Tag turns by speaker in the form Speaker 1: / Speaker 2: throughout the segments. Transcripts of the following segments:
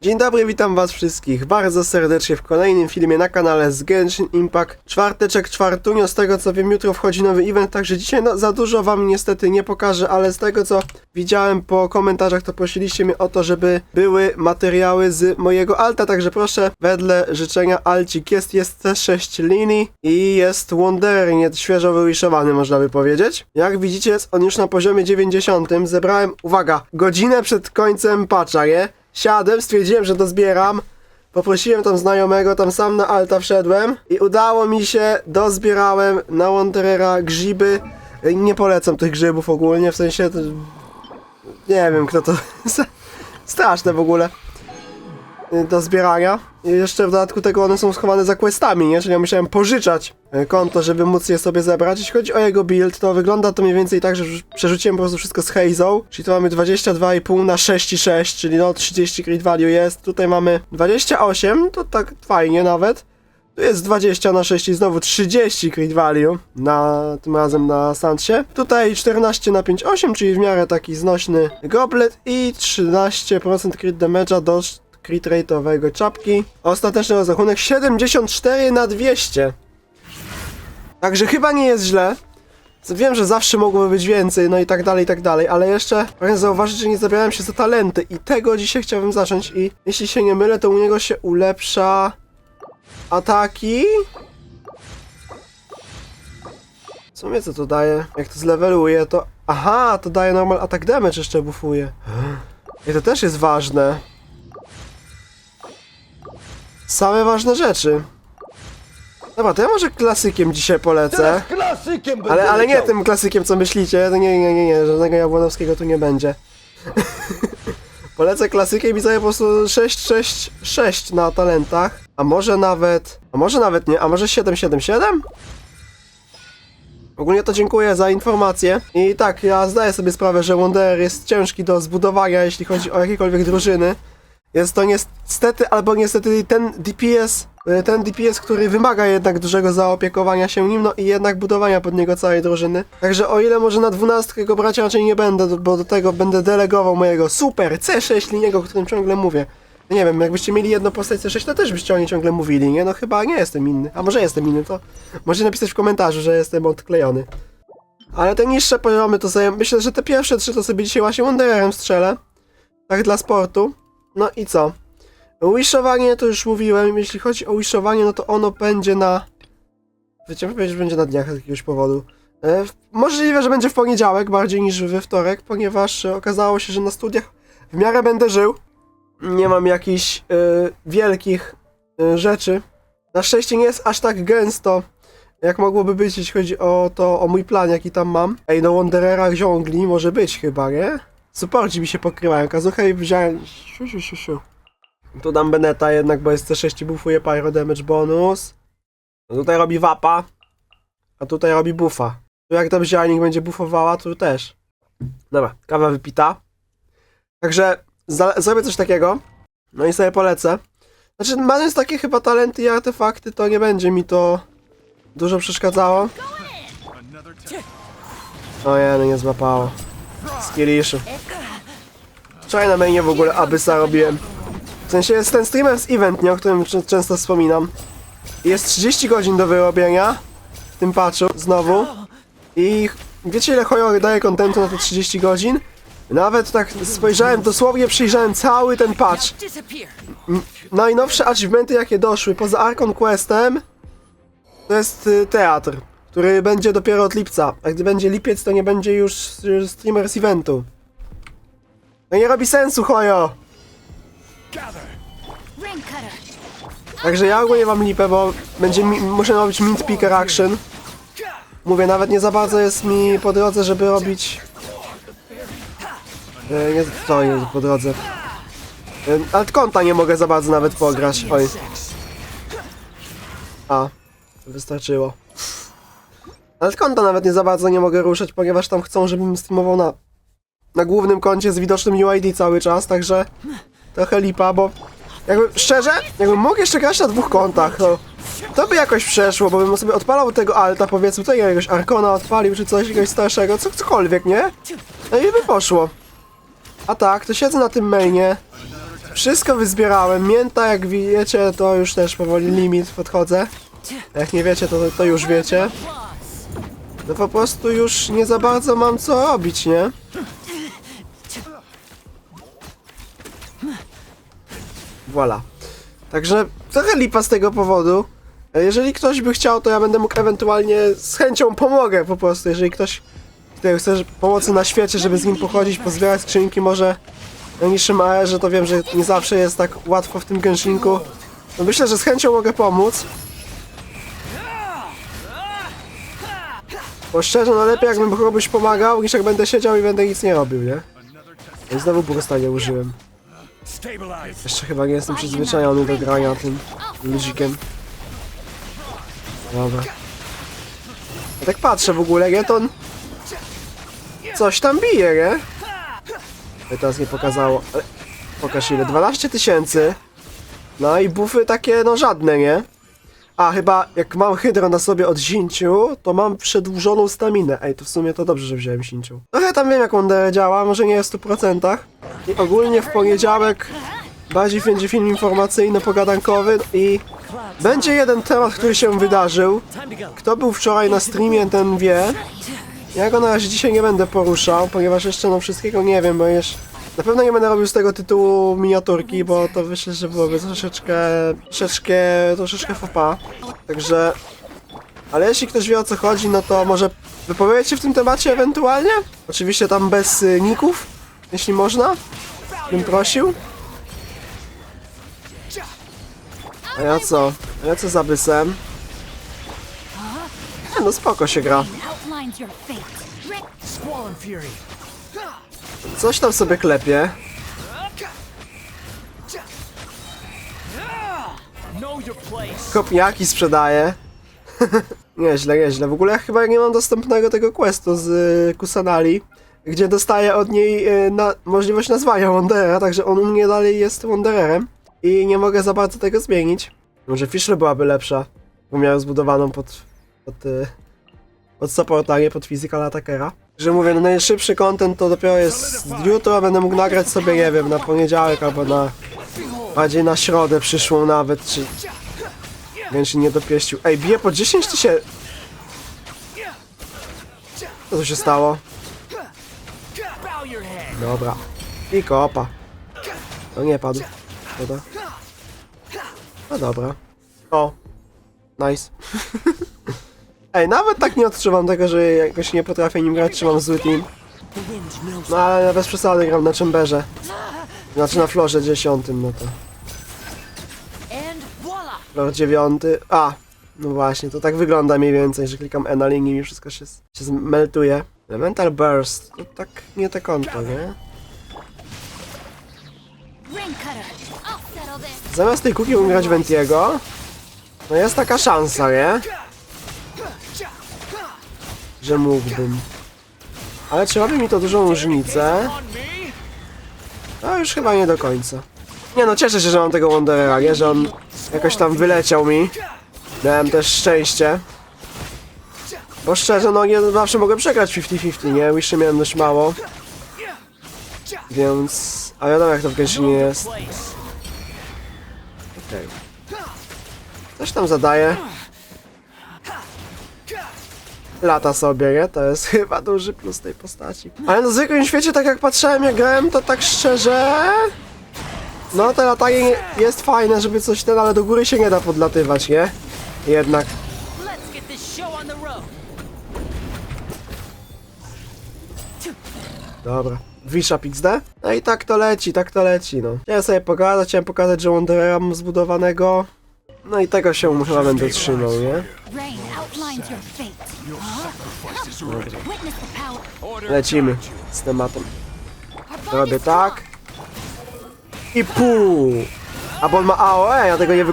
Speaker 1: Dzień dobry, witam was wszystkich bardzo serdecznie w kolejnym filmie na kanale z Genshin Impact. Czwarteczek, czwartunio, z tego co wiem jutro wchodzi nowy event, także dzisiaj no, za dużo wam niestety nie pokażę, ale z tego co widziałem po komentarzach to prosiliście mnie o to, żeby były materiały z mojego alta, także proszę wedle życzenia alcik jest, jest też 6 linii i jest Wanderer, nie świeżo wywiszowany można by powiedzieć. Jak widzicie jest on już na poziomie 90, zebrałem, uwaga, godzinę przed końcem patcha, nie? Siadłem, stwierdziłem, że to zbieram. Poprosiłem tam znajomego, tam sam na alta wszedłem i udało mi się, dozbierałem na Wanderera grzyby. Nie polecam tych grzybów ogólnie, w sensie to... Nie wiem kto to... Straszne w ogóle. Do zbierania. I jeszcze w dodatku tego one są schowane za questami, nie? Czyli ja musiałem pożyczać e, konto, żeby móc je sobie zebrać. Jeśli chodzi o jego build, to wygląda to mniej więcej tak, że przerzuciłem po prostu wszystko z Hazą. Czyli tu mamy 22,5 na 6,6, czyli no 30 crit value jest. Tutaj mamy 28, to tak fajnie nawet. Tu jest 20 na 6 i znowu 30 crit value, na, tym razem na Sandsie. Tutaj 14 na 5,8, czyli w miarę taki znośny goblet i 13% crit damage'a do crit rate'owego czapki. Ostateczny rozrachunek 74 na 200. Także chyba nie jest źle. Wiem, że zawsze mogłoby być więcej, no i tak dalej, i tak dalej, ale jeszcze pragnę zauważyć, że nie zabierałem się za talenty i tego dzisiaj chciałbym zacząć i jeśli się nie mylę, to u niego się ulepsza ataki. W sumie co to daje? Jak to zleveluje, to... Aha, to daje normal attack damage jeszcze buffuje. I to też jest ważne. Same ważne rzeczy. Dobra, to ja może klasykiem dzisiaj polecę.
Speaker 2: Teraz klasykiem będę
Speaker 1: Ale, ale nie
Speaker 2: leciał.
Speaker 1: tym klasykiem, co myślicie. To nie, nie, nie, nie, żadnego Jabłonowskiego tu nie będzie. Polecę klasykiem i sobie po prostu 6, 6, 6 na talentach. A może nawet. A może nawet nie, a może 7, 7, 7? Ogólnie to dziękuję za informację. I tak, ja zdaję sobie sprawę, że Wanderer jest ciężki do zbudowania, jeśli chodzi o jakiekolwiek drużyny. Jest to niestety, albo niestety ten DPS, y, ten DPS, który wymaga jednak dużego zaopiekowania się nim, no i jednak budowania pod niego całej drużyny. Także o ile może na dwunastkę go brać raczej nie będę, bo do tego będę delegował mojego super C6 liniego, o którym ciągle mówię. No Nie wiem, jakbyście mieli jedną postać C6, to też byście o niej ciągle mówili, nie? No chyba nie jestem inny. A może jestem inny, to możecie napisać w komentarzu, że jestem odklejony. Ale te niższe poziomy to sobie, myślę, że te pierwsze trzy to sobie dzisiaj właśnie Wandererem strzelę. Tak dla sportu. No i co? Wishowanie to już mówiłem, jeśli chodzi o wishowanie, no to ono będzie na... Chciałem powiedzieć, że będzie na dniach z jakiegoś powodu. E, możliwe, że będzie w poniedziałek bardziej niż we wtorek, ponieważ e, okazało się, że na studiach w miarę będę żył. Nie mam jakichś e, wielkich e, rzeczy. Na szczęście nie jest aż tak gęsto, jak mogłoby być, jeśli chodzi o to, o mój plan, jaki tam mam. Ej, no Wanderera ziągli może być chyba, nie? Supporci mi się pokrywają. Kazuchę i wziąłem... Siu, siu, siu, siu. Tu dam Beneta jednak, bo jest C6 i buffuje Pyro Damage bonus. No tutaj robi Wapa. A tutaj robi buffa. Tu jak tam ziarnik będzie buffowała, tu też. Dobra, kawa wypita. Także zrobię coś takiego. No i sobie polecę. Znaczy, mając takie chyba talenty i artefakty, to nie będzie mi to dużo przeszkadzało. Ojej, no nie złapało. Skillishu. Wczoraj na mainie w ogóle Abyssa robiłem. W sensie jest ten streamer z event, nie, o którym często wspominam. Jest 30 godzin do wyrobienia w tym patchu znowu. I wiecie ile Hoyor daje kontentu na te 30 godzin? Nawet tak spojrzałem, dosłownie przyjrzałem cały ten patch. Najnowsze achievementy jakie doszły poza Archon Questem to jest y, teatr, który będzie dopiero od lipca. A gdy będzie lipiec, to nie będzie już streamer eventu. To nie robi sensu, Hojo!
Speaker 3: Ring cutter.
Speaker 1: Także ja ogólnie mam lipę, bo będzie mi, muszę robić mint picker action. Mówię, nawet nie za bardzo jest mi po drodze, żeby robić... E, nie, to nie po drodze. E, ale konta nie mogę za bardzo nawet pograć. Oj. A, wystarczyło. Ale konta nawet nie za bardzo nie mogę ruszać, ponieważ tam chcą, żebym streamował na, na głównym koncie z widocznym UID cały czas, także trochę lipa, bo jakby szczerze, jakbym mógł jeszcze grać na dwóch kontach, to, to by jakoś przeszło, bo bym sobie odpalał tego alta, powiedzmy, tutaj jakiegoś Arkona odpalił, czy coś, jakiegoś starszego, co, cokolwiek, nie? No i by poszło. A tak, to siedzę na tym mainie, Wszystko wyzbierałem. Mięta, jak wiecie, to już też powoli limit podchodzę. Jak nie wiecie, to, to już wiecie. No po prostu już nie za bardzo mam co robić, nie? Voilà. Także trochę lipa z tego powodu. E, Jeżeli ktoś by chciał, to ja będę mógł ewentualnie z chęcią pomogę po prostu. Jeżeli ktoś chce pomocy na świecie, żeby z nim pochodzić, pozbierać skrzynki może na niższym AR-ze, to wiem, że nie zawsze jest tak łatwo w tym gęszlinku. No myślę, że z chęcią mogę pomóc. Bo szczerze, no lepiej jakbym komuś pomagał, niż jak będę siedział i będę nic nie robił, nie? No I znowu bursta nie użyłem. Jeszcze chyba nie jestem przyzwyczajony do grania tym ludzikiem. Dobra. Ja tak patrzę w ogóle, nie? To on... Coś tam bije, nie? Ale teraz nie pokazało. Pokaż ile. 12 tysięcy. No i bufy takie, no żadne, nie? A, chyba jak mam hydro na sobie od zinciu, to mam przedłużoną staminę. Ej, to w sumie to dobrze, że wziąłem zinciu. No ja tam wiem, jak Wonder działa, może nie w 100%. I ogólnie w poniedziałek bardziej będzie film informacyjno-pogadankowy i będzie jeden temat, który się wydarzył. Kto był wczoraj na streamie, ten wie. Ja go na razie dzisiaj nie będę poruszał, ponieważ jeszcze no wszystkiego nie wiem, bo jeszcze... Na pewno nie będę robił z tego tytułu miniaturki, bo to myślę, że byłoby troszeczkę... troszeczkę... troszeczkę fapa. Także... Ale jeśli ktoś wie o co chodzi, no to może wypowiedzieć się w tym temacie ewentualnie? Oczywiście tam bez y, ników, jeśli można. Bym prosił. A ja co? A ja co za bysem? Nie, no spoko się gra. Coś tam sobie klepie. Kopniaki sprzedaje. nieźle, nieźle. W ogóle ja chyba nie mam dostępnego tego questu z y, Kusanali, gdzie dostaję od niej y, na, możliwość nazwania Wanderera, także on u mnie dalej jest Wandererem i nie mogę za bardzo tego zmienić. Może Fischl byłaby lepsza, bo miałem zbudowaną pod, pod, y, pod supporta, nie pod physical attackera. Że mówię, no najszybszy content to dopiero jest jutro, będę mógł nagrać sobie, nie wiem, na poniedziałek albo na bardziej na środę przyszłą nawet, czy Gęsi nie dopieścił. Ej, bije po 10 tysięcy. Co tu się stało? Dobra. I kopa. No nie padł. Dobra. No dobra. O. Nice. Ej, nawet tak nie odczuwam tego, że jakoś nie potrafię nim grać, czy mam zły team. No ale bez przesady gram na czemberze. Znaczy na florze dziesiątym, no to. Flor dziewiąty. A, no właśnie, to tak wygląda mniej więcej, że klikam E na linii i wszystko się, się zmeltuje. Elemental Burst, to tak nie te konto, nie? Zamiast tej kuki ugrać Ventiego, no jest taka szansa, nie? Że mógłbym. Ale czy robi mi to dużą różnicę? No już chyba nie do końca. Nie no, cieszę się, że mam tego Wanderera, nie? Że on jakoś tam wyleciał mi. Miałem też szczęście. Bo szczerze, no nie zawsze mogę przegrać 50-50, nie? Jeszcze miałem dość mało. Więc... A wiadomo jak to w Genshinie jest. Okej. Coś tam zadaje. Lata sobie, nie? To jest chyba duży plus tej postaci. Ale na zwykłym świecie, tak jak patrzyłem, jak grałem, to tak szczerze... No, te latanie jest fajne, żeby coś ten, ale do góry się nie da podlatywać, nie? Jednak. Dobra. Wisza XD? No i tak to leci, tak to leci, no. Chciałem sobie pokazać, chciałem pokazać, że Wanderera mam zbudowanego. No i tego się chyba będę trzymał, nie? Lecimy z tematem. Robię tak. I pół. A bo on ma AOE, ja tego nie
Speaker 2: me?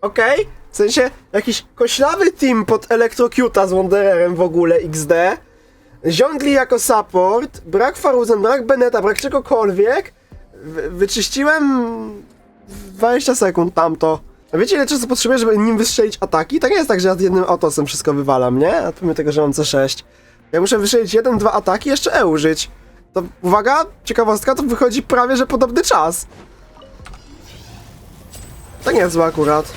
Speaker 1: Okej? W sensie jakiś koślawy team pod Electrocuta z Wandererem w ogóle XD. Ziongli jako support, brak Faruzen, brak Beneta, brak czegokolwiek. Wy- wyczyściłem w 20 sekund tamto. A wiecie ile czasu potrzebuję, żeby nim wystrzelić ataki? To nie jest tak, że ja jednym otosem wszystko wywalam, nie? A pomimo tego, że mam C6. Ja muszę wystrzelić jeden, dwa ataki jeszcze E użyć. To uwaga, ciekawostka, to wychodzi prawie, że podobny czas. To nie jest złe akurat.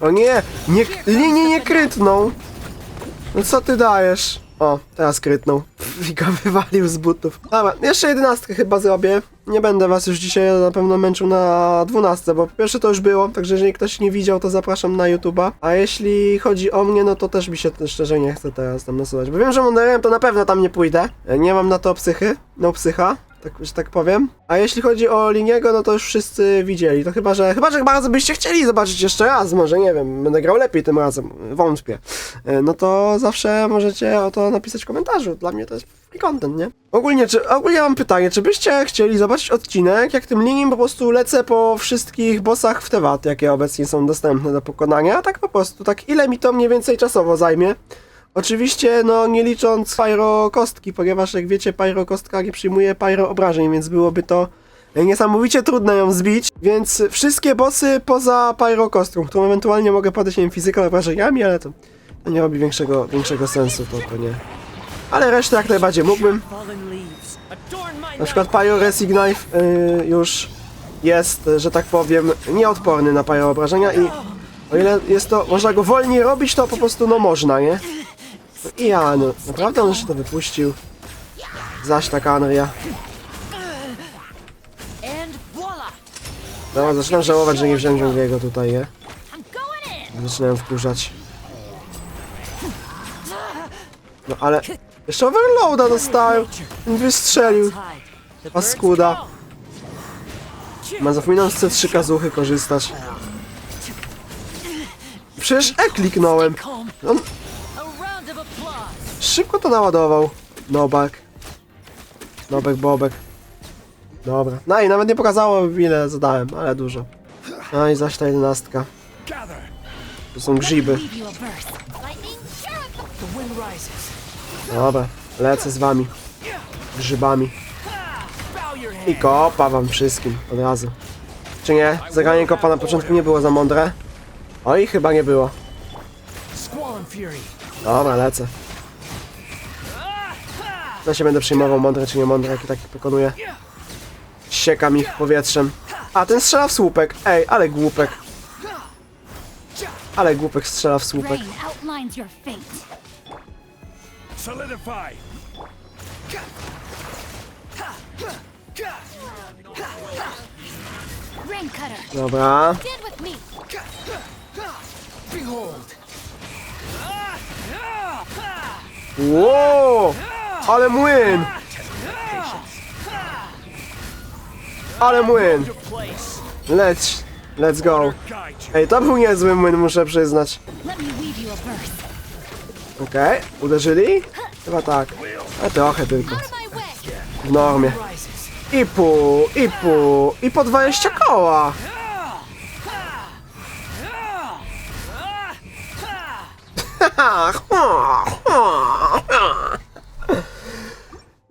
Speaker 1: O nie, nie, linii nie krytną. No co ty dajesz? O, teraz krytnął. Go wywalił z butów. Dobra, jeszcze jedenastkę chyba zrobię. Nie będę was już dzisiaj na pewno męczył na dwunastce, bo pierwsze to już było, także jeżeli ktoś nie widział, to zapraszam na YouTube'a. A jeśli chodzi o mnie, no to też mi się szczerze nie chce teraz tam nasuwać, bo wiem, że Monderem to na pewno tam nie pójdę. Nie mam na to psychy, no psycha. Tak, że tak powiem. A jeśli chodzi o Liniego, no to już wszyscy widzieli. To chyba, że chyba, że bardzo byście chcieli zobaczyć jeszcze raz, może nie wiem, będę grał lepiej tym razem, wątpię. E, No to zawsze możecie o to napisać w komentarzu. Dla mnie to jest free content, nie? Ogólnie, czy, ogólnie mam pytanie, czy byście chcieli zobaczyć odcinek, jak tym liniem po prostu lecę po wszystkich bossach w Tevat, jakie obecnie są dostępne do pokonania, tak po prostu, tak ile mi to mniej więcej czasowo zajmie? Oczywiście, no nie licząc pyro kostki, ponieważ jak wiecie, pyro kostka nie przyjmuje pyro obrażeń, więc byłoby to niesamowicie trudno ją zbić, więc wszystkie bossy poza pyro kostką, którą ewentualnie mogę podejść, nie wiem, physical obrażeniami, ale to, to nie robi większego, większego sensu, to, to nie. Ale resztę jak najbardziej mógłbym. Na przykład Pyro Resignife y, już jest, że tak powiem, nieodporny na pyro obrażenia i o ile jest to, można go wolniej robić, to po prostu no można, nie? No I ja, no, naprawdę on się to wypuścił. Zaś taka Anria. No, zaczynam żałować, że nie wziąłem Dżungliego tutaj, nie? Zaczynałem wkurzać. No ale... Jeszcze Overloada dostałem! Wystrzelił. Paskuda. Ma zapominam z C3 kazuchy korzystać. Przecież E kliknąłem. On szybko to naładował. Nobak. Nobek, bobek. Dobra. No i nawet nie pokazało ile zadałem, ale dużo. No i zaś ta jedenastka. To są grzyby. Dobra, lecę z wami. Grzybami. I kopa wam wszystkim od razu. Czy nie? Zagranie kopa na początku nie było za mądre? Oj, chyba nie było. Dobra, lecę. Ja się będę przyjmował mądre czy nie mądre, jak i takich pokonuję. Siekam ich powietrzem. A, ten strzela w słupek. Ej, ale głupek. Ale głupek strzela w słupek. Dobra. Wow! Ale młyn! Ale młyn! Leć. Let's go. Ej, to był niezły młyn, muszę przyznać. Okej, uderzyli? Chyba tak. A trochę tylko. W normie. I pół, i pół, i po 20 koła.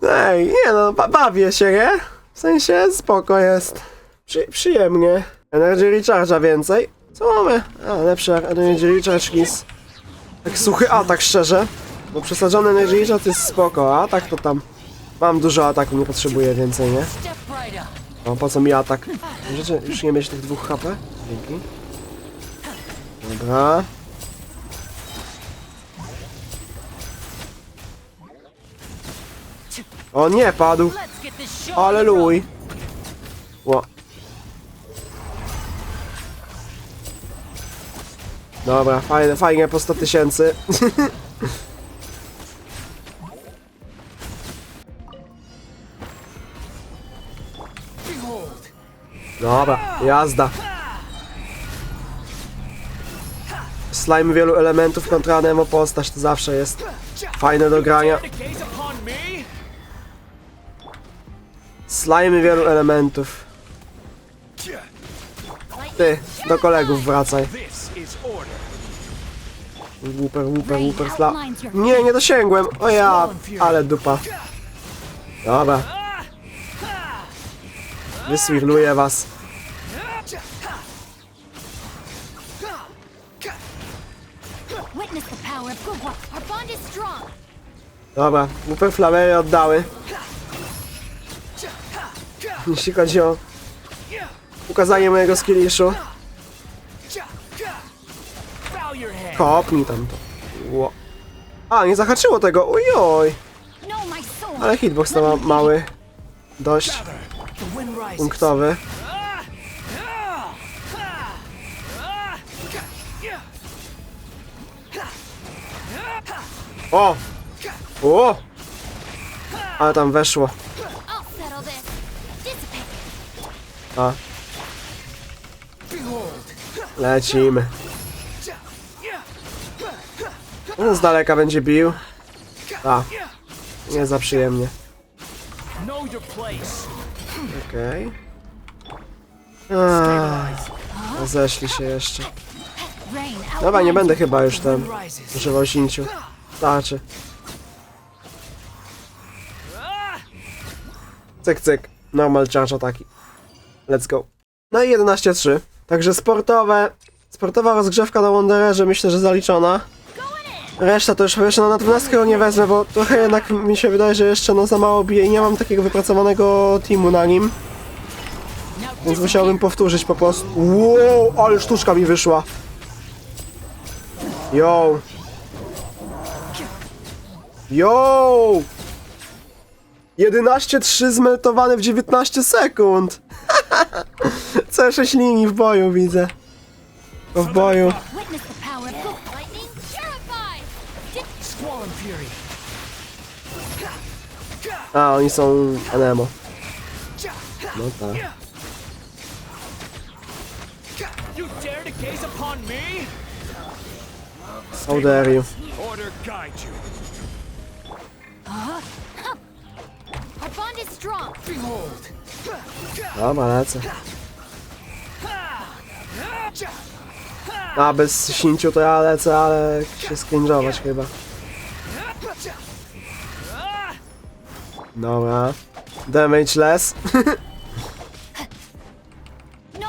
Speaker 1: Ej, nie no, ba bawię się, nie? W sensie spoko jest. Przy przyjemnie. Energy Recharge'a więcej. Co mamy? A, lepsze Energy Recharge niż tak suchy atak szczerze. Bo przesadzony Energy Recharge jest spoko, a atak to tam... Mam dużo ataku, nie potrzebuję więcej, nie? No po co mi atak? Możecie już nie mieć tych dwóch HP? Dzięki. Dobra. O nie, padł.
Speaker 2: Road.
Speaker 1: Aleluj. Ło. Dobra, fajnie, fajnie po 100 tysięcy. Dobra, jazda. Slime wielu elementów kontra Nemo postać to zawsze jest fajne do grania. Slime wielu elementów. Ty, do kolegów wracaj. Wooper, wooper, wooper, fla... Nie, nie dosięgłem! O ja, ale dupa. Dobra. Wyswirluję was. Dobra, wooper flamery oddały. Jeśli chodzi o ukazanie mojego skilliszu. Kopnij tam to. Ło. A, nie zahaczyło tego,
Speaker 3: sword.
Speaker 1: Ale hitbox to ma mały. Dość punktowy. O! O! Ale tam weszło. A, lecimy. On z daleka będzie bił. A, nie za przyjemnie. Okej. Okay. Zeszli się jeszcze. Dobra, nie będę chyba już tam używał sinciu. Starczy. Cyk, cyk. Normal charge ataki. Let's go. No i 11-3. Także sportowe. Sportowa rozgrzewka na Wandererze myślę, że zaliczona. Reszta to już jeszcze no, na 12 nie wezmę, bo trochę jednak mi się wydaje, że jeszcze no za mało bije i nie mam takiego wypracowanego teamu na nim. Więc musiałbym powtórzyć po prostu. Wow, ale sztuczka mi wyszła. Yo. Yo. 11-3 zmeltowane w 19 sekund. C6 linii w boju widzę. W boju.
Speaker 3: Witness the power of. Lightning terrified.
Speaker 2: Squall fury.
Speaker 1: A, oni są Anemo. No tak.
Speaker 2: You dare to gaze upon me?
Speaker 1: How dare you.
Speaker 2: Order guide you.
Speaker 3: Our strong.
Speaker 2: Behold.
Speaker 1: Dobra, lecę. A, bez sinciu to ja lecę, ale się skringować chyba. Dobra. Damage less.
Speaker 3: No.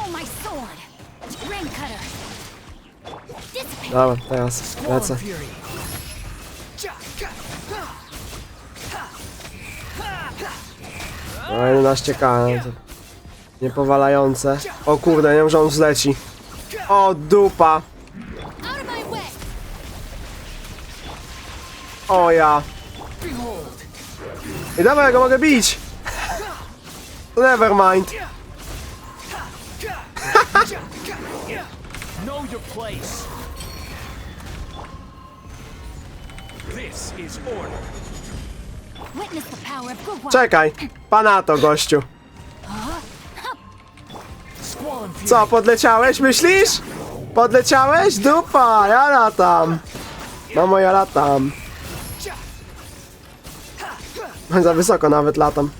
Speaker 1: Dobra, teraz lecę. No 11k, no niepowalające. O kurde, nie wiem, że on zleci. O dupa. O ja. I dobra, ja go mogę bić. Never mind.
Speaker 2: Know your place. This is order.
Speaker 1: Czekaj. Pana to, gościu. Co, podleciałeś, myślisz? Podleciałeś? Dupa, ja latam. Mamo, ja latam. Za wysoko nawet latam.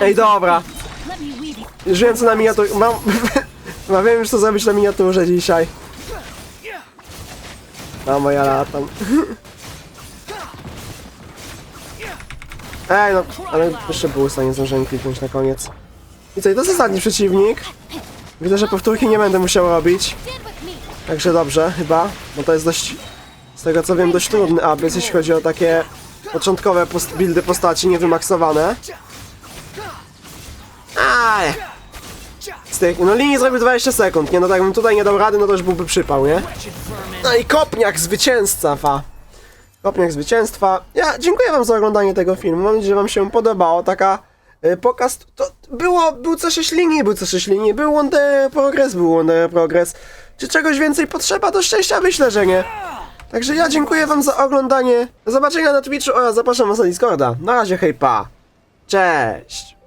Speaker 1: Ej, dobra. Już wiem co na miniaturze. Mam... Chyba wiem już co zrobić na miniaturze dzisiaj. Mamo, ja latam. Ej, no, ale jeszcze boosta nie zdążyłem kliknąć na koniec. I co, i to jest ostatni przeciwnik. Widzę, że powtórki nie będę musiał robić. Także dobrze, chyba, bo to jest dość, z tego co wiem, dość trudny abyss, jeśli chodzi o takie początkowe post buildy postaci niewymaksowane. Aj! Tych, no linii zrobił 20 sekund, nie? No tak, jakbym tutaj nie dał rady, no to już byłby przypał, nie? No i kopniak zwycięzca, fa. Kopniak zwycięstwa. Ja dziękuję wam za oglądanie tego filmu. Mam nadzieję, że wam się podobało. Taka y, pokaz. To było, był co 6 linii, był co 6 linii, był Wonder Progress, był Wonder Progress. Czy czegoś więcej potrzeba do szczęścia? Myślę, że nie. Także ja dziękuję wam za oglądanie. Do zobaczenia na Twitchu oraz zapraszam was na Discorda. Na razie, hej pa. Cześć.